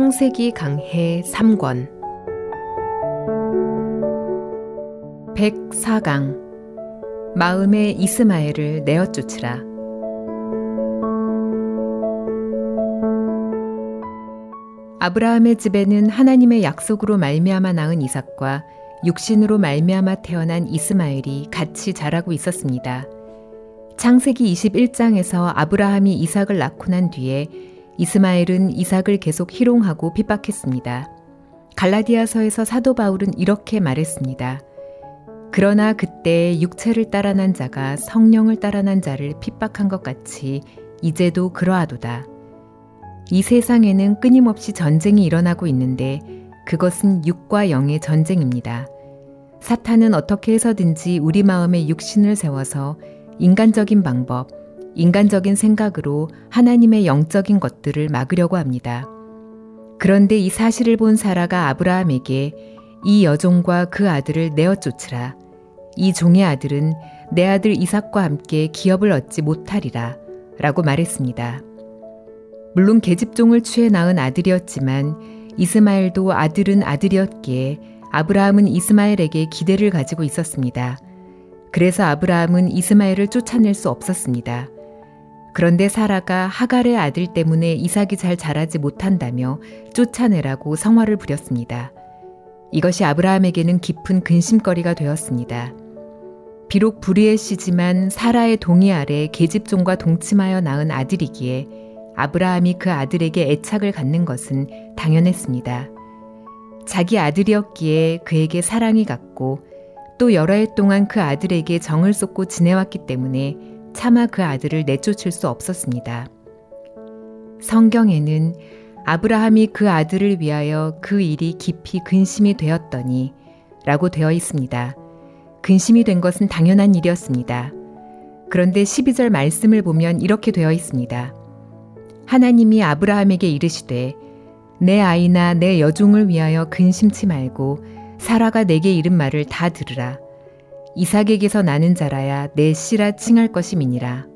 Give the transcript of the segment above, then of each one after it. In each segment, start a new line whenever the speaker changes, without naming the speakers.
창세기 강해 3권. 104강. 마음의 이스마엘을 내어 쫓으라. 아브라함의 집에는 하나님의 약속으로 말미암아 낳은 이삭과 육신으로 말미암아 태어난 이스마엘이 같이 자라고 있었습니다. 창세기 21장에서 아브라함이 이삭을 낳고 난 뒤에 이스마엘은 이삭을 계속 희롱하고 핍박했습니다. 갈라디아서에서 사도 바울은 이렇게 말했습니다. 그러나 그때 육체를 따라 난 자가 성령을 따라 난 자를 핍박한 것 같이 이제도 그러하도다. 이 세상에는 끊임없이 전쟁이 일어나고 있는데 그것은 육과 영의 전쟁입니다. 사탄은 어떻게 해서든지 우리 마음에 육신을 세워서 인간적인 방법, 인간적인 생각으로 하나님의 영적인 것들을 막으려고 합니다. 그런데 이 사실을 본 사라가 아브라함에게 이 여종과 그 아들을 내어 쫓으라. 이 종의 아들은 내 아들 이삭과 함께 기업을 얻지 못하리라. 라고 말했습니다. 물론 계집종을 취해 낳은 아들이었지만 이스마엘도 아들은 아들이었기에 아브라함은 이스마엘에게 기대를 가지고 있었습니다. 그래서 아브라함은 이스마엘을 쫓아낼 수 없었습니다. 그런데 사라가 하갈의 아들 때문에 이삭이 잘 자라지 못한다며 쫓아내라고 성화를 부렸습니다. 이것이 아브라함에게는 깊은 근심거리가 되었습니다. 비록 불의의 씨지만 사라의 동의 아래 계집종과 동침하여 낳은 아들이기에 아브라함이 그 아들에게 애착을 갖는 것은 당연했습니다. 자기 아들이었기에 그에게 사랑이 갔고 또 여러 해 동안 그 아들에게 정을 쏟고 지내왔기 때문에 차마 그 아들을 내쫓을 수 없었습니다. 성경에는 아브라함이 그 아들을 위하여 그 일이 깊이 근심이 되었더니 라고 되어 있습니다. 근심이 된 것은 당연한 일이었습니다. 그런데 12절 말씀을 보면 이렇게 되어 있습니다. 하나님이 아브라함에게 이르시되 내 아이나 내 여종을 위하여 근심치 말고 사라가 내게 이른 말을 다 들으라. 이삭에게서 나는 자라야 내 씨라 칭할 것임이니라.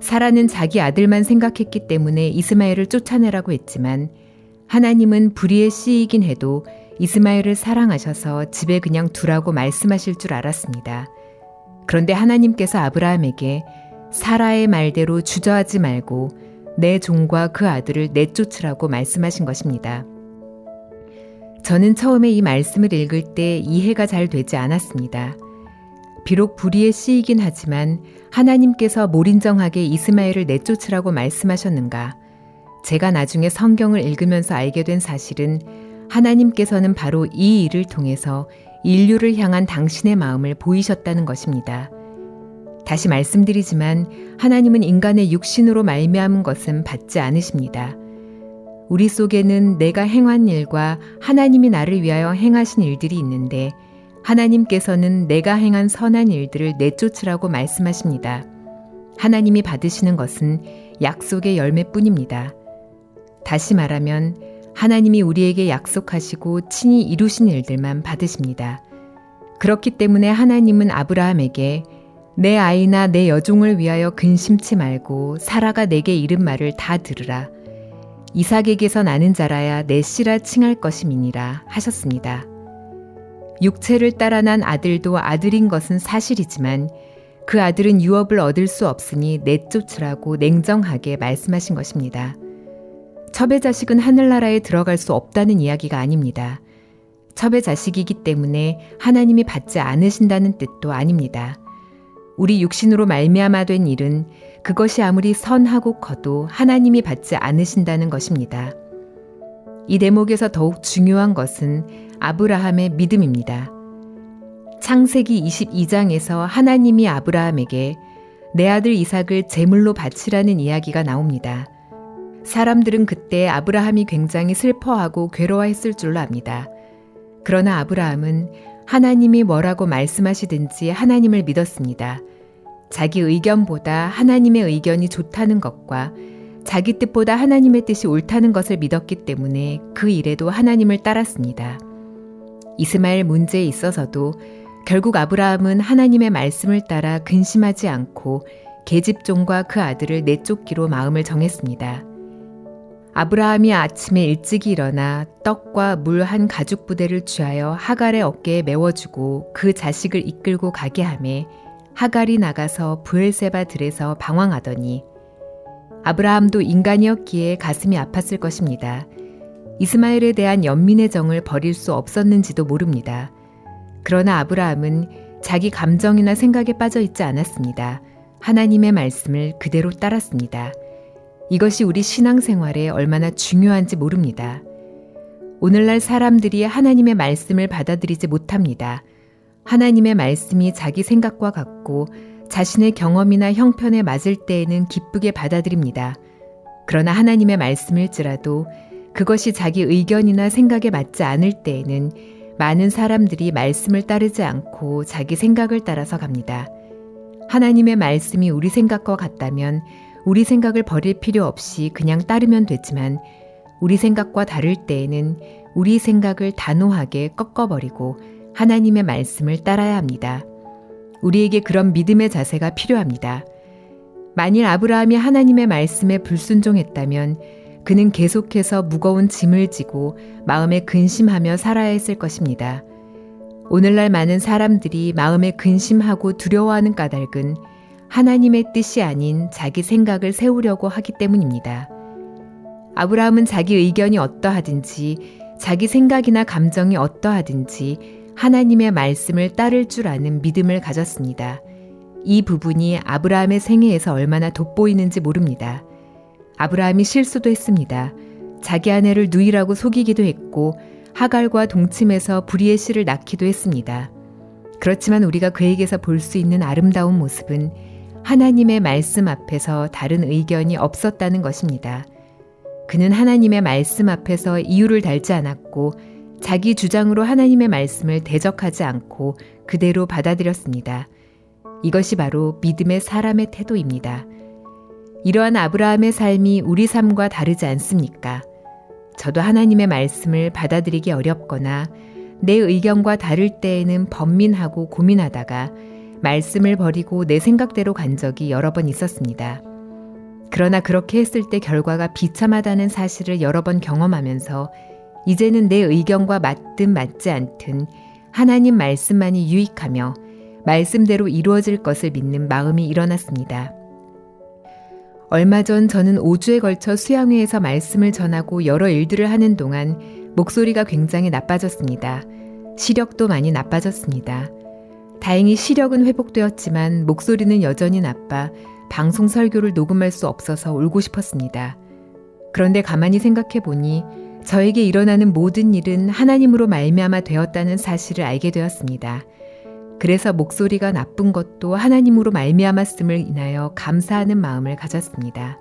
사라는 자기 아들만 생각했기 때문에 이스마엘을 쫓아내라고 했지만 하나님은 불의의 씨이긴 해도 이스마엘을 사랑하셔서 집에 그냥 두라고 말씀하실 줄 알았습니다. 그런데 하나님께서 아브라함에게 사라의 말대로 주저하지 말고 내 종과 그 아들을 내쫓으라고 말씀하신 것입니다. 저는 처음에 이 말씀을 읽을 때 이해가 잘 되지 않았습니다. 비록 불의의 씨이긴 하지만 하나님께서 몰인정하게 이스마엘을 내쫓으라고 말씀하셨는가? 제가 나중에 성경을 읽으면서 알게 된 사실은 하나님께서는 바로 이 일을 통해서 인류를 향한 당신의 마음을 보이셨다는 것입니다. 다시 말씀드리지만 하나님은 인간의 육신으로 말미암은 것은 받지 않으십니다. 우리 속에는 내가 행한 일과 하나님이 나를 위하여 행하신 일들이 있는데 하나님께서는 내가 행한 선한 일들을 내쫓으라고 말씀하십니다. 하나님이 받으시는 것은 약속의 열매뿐입니다. 다시 말하면 하나님이 우리에게 약속하시고 친히 이루신 일들만 받으십니다. 그렇기 때문에 하나님은 아브라함에게 내 아이나 내 여종을 위하여 근심치 말고 사라가 내게 이른 말을 다 들으라. 이삭에게서 나는 자라야 내 씨라 칭할 것임이니라 하셨습니다. 육체를 따라 난 아들도 아들인 것은 사실이지만 그 아들은 유업을 얻을 수 없으니 내쫓으라고 냉정하게 말씀하신 것입니다. 첩의 자식은 하늘나라에 들어갈 수 없다는 이야기가 아닙니다. 첩의 자식이기 때문에 하나님이 받지 않으신다는 뜻도 아닙니다. 우리 육신으로 말미암아 된 일은 그것이 아무리 선하고 커도 하나님이 받지 않으신다는 것입니다. 이 대목에서 더욱 중요한 것은 아브라함의 믿음입니다. 창세기 22장에서 하나님이 아브라함에게 내 아들 이삭을 제물로 바치라는 이야기가 나옵니다. 사람들은 그때 아브라함이 굉장히 슬퍼하고 괴로워했을 줄로 압니다. 그러나 아브라함은 하나님이 뭐라고 말씀하시든지 하나님을 믿었습니다. 자기 의견보다 하나님의 의견이 좋다는 것과 자기 뜻보다 하나님의 뜻이 옳다는 것을 믿었기 때문에 그 일에도 하나님을 따랐습니다. 이스마엘 문제에 있어서도 결국 아브라함은 하나님의 말씀을 따라 근심하지 않고 계집종과 그 아들을 내쫓기로 마음을 정했습니다. 아브라함이 아침에 일찍 일어나 떡과 물 한 가죽 부대를 취하여 하갈의 어깨에 메워주고 그 자식을 이끌고 가게 하매 하갈이 나가서 부엘세바 들에서 방황하더니 아브라함도 인간이었기에 가슴이 아팠을 것입니다. 이스마엘에 대한 연민의 정을 버릴 수 없었는지도 모릅니다. 그러나 아브라함은 자기 감정이나 생각에 빠져 있지 않았습니다. 하나님의 말씀을 그대로 따랐습니다. 이것이 우리 신앙생활에 얼마나 중요한지 모릅니다. 오늘날 사람들이 하나님의 말씀을 받아들이지 못합니다. 하나님의 말씀이 자기 생각과 같고 자신의 경험이나 형편에 맞을 때에는 기쁘게 받아들입니다. 그러나 하나님의 말씀일지라도 그것이 자기 의견이나 생각에 맞지 않을 때에는 많은 사람들이 말씀을 따르지 않고 자기 생각을 따라서 갑니다. 하나님의 말씀이 우리 생각과 같다면 우리 생각을 버릴 필요 없이 그냥 따르면 되지만 우리 생각과 다를 때에는 우리 생각을 단호하게 꺾어버리고 하나님의 말씀을 따라야 합니다. 우리에게 그런 믿음의 자세가 필요합니다. 만일 아브라함이 하나님의 말씀에 불순종했다면 그는 계속해서 무거운 짐을 지고 마음에 근심하며 살아야 했을 것입니다. 오늘날 많은 사람들이 마음에 근심하고 두려워하는 까닭은 하나님의 뜻이 아닌 자기 생각을 세우려고 하기 때문입니다. 아브라함은 자기 의견이 어떠하든지 자기 생각이나 감정이 어떠하든지 하나님의 말씀을 따를 줄 아는 믿음을 가졌습니다. 이 부분이 아브라함의 생애에서 얼마나 돋보이는지 모릅니다. 아브라함이 실수도 했습니다. 자기 아내를 누이라고 속이기도 했고 하갈과 동침해서 불의의 씨를 낳기도 했습니다. 그렇지만 우리가 그에게서 볼 수 있는 아름다운 모습은 하나님의 말씀 앞에서 다른 의견이 없었다는 것입니다. 그는 하나님의 말씀 앞에서 이유를 달지 않았고 자기 주장으로 하나님의 말씀을 대적하지 않고 그대로 받아들였습니다. 이것이 바로 믿음의 사람의 태도입니다. 이러한 아브라함의 삶이 우리 삶과 다르지 않습니까? 저도 하나님의 말씀을 받아들이기 어렵거나 내 의견과 다를 때에는 번민하고 고민하다가 말씀을 버리고 내 생각대로 간 적이 여러 번 있었습니다. 그러나 그렇게 했을 때 결과가 비참하다는 사실을 여러 번 경험하면서 이제는 내 의견과 맞든 맞지 않든 하나님 말씀만이 유익하며 말씀대로 이루어질 것을 믿는 마음이 일어났습니다. 얼마 전 저는 5주에 걸쳐 수양회에서 말씀을 전하고 여러 일들을 하는 동안 목소리가 굉장히 나빠졌습니다. 시력도 많이 나빠졌습니다. 다행히 시력은 회복되었지만 목소리는 여전히 나빠 방송 설교를 녹음할 수 없어서 울고 싶었습니다. 그런데 가만히 생각해 보니 저에게 일어나는 모든 일은 하나님으로 말미암아 되었다는 사실을 알게 되었습니다. 그래서 목소리가 나쁜 것도 하나님으로 말미암았음을 인하여 감사하는 마음을 가졌습니다.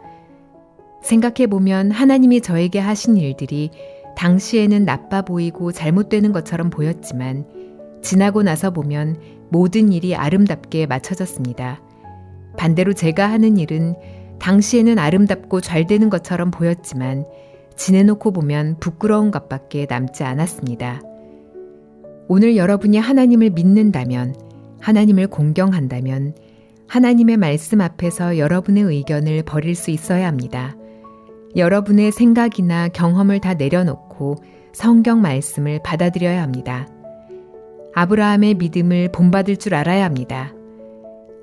생각해 보면 하나님이 저에게 하신 일들이 당시에는 나빠 보이고 잘못되는 것처럼 보였지만 지나고 나서 보면 모든 일이 아름답게 맞춰졌습니다. 반대로 제가 하는 일은 당시에는 아름답고 잘 되는 것처럼 보였지만 지내놓고 보면 부끄러운 것밖에 남지 않았습니다. 오늘 여러분이 하나님을 믿는다면, 하나님을 공경한다면, 하나님의 말씀 앞에서 여러분의 의견을 버릴 수 있어야 합니다. 여러분의 생각이나 경험을 다 내려놓고 성경 말씀을 받아들여야 합니다. 아브라함의 믿음을 본받을 줄 알아야 합니다.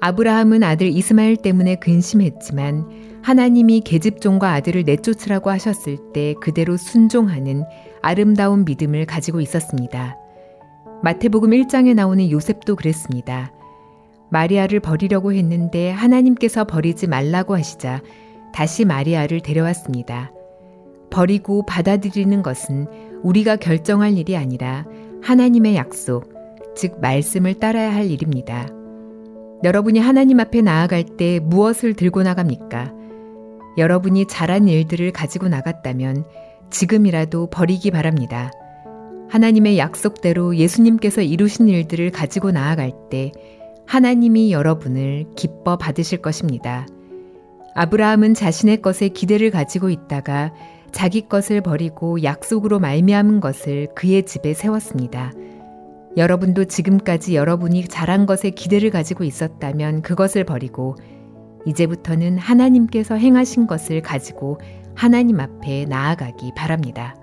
아브라함은 아들 이스마엘 때문에 근심했지만 하나님이 계집종과 아들을 내쫓으라고 하셨을 때 그대로 순종하는 아름다운 믿음을 가지고 있었습니다. 마태복음 1장에 나오는 요셉도 그랬습니다. 마리아를 버리려고 했는데 하나님께서 버리지 말라고 하시자 다시 마리아를 데려왔습니다. 버리고 받아들이는 것은 우리가 결정할 일이 아니라 하나님의 약속, 즉 말씀을 따라야 할 일입니다. 여러분이 하나님 앞에 나아갈 때 무엇을 들고 나갑니까? 여러분이 잘한 일들을 가지고 나갔다면 지금이라도 버리기 바랍니다. 하나님의 약속대로 예수님께서 이루신 일들을 가지고 나아갈 때 하나님이 여러분을 기뻐 받으실 것입니다. 아브라함은 자신의 것에 기대를 가지고 있다가 자기 것을 버리고 약속으로 말미암은 것을 그의 집에 세웠습니다. 여러분도 지금까지 여러분이 잘한 것에 기대를 가지고 있었다면 그것을 버리고 이제부터는 하나님께서 행하신 것을 가지고 하나님 앞에 나아가기 바랍니다.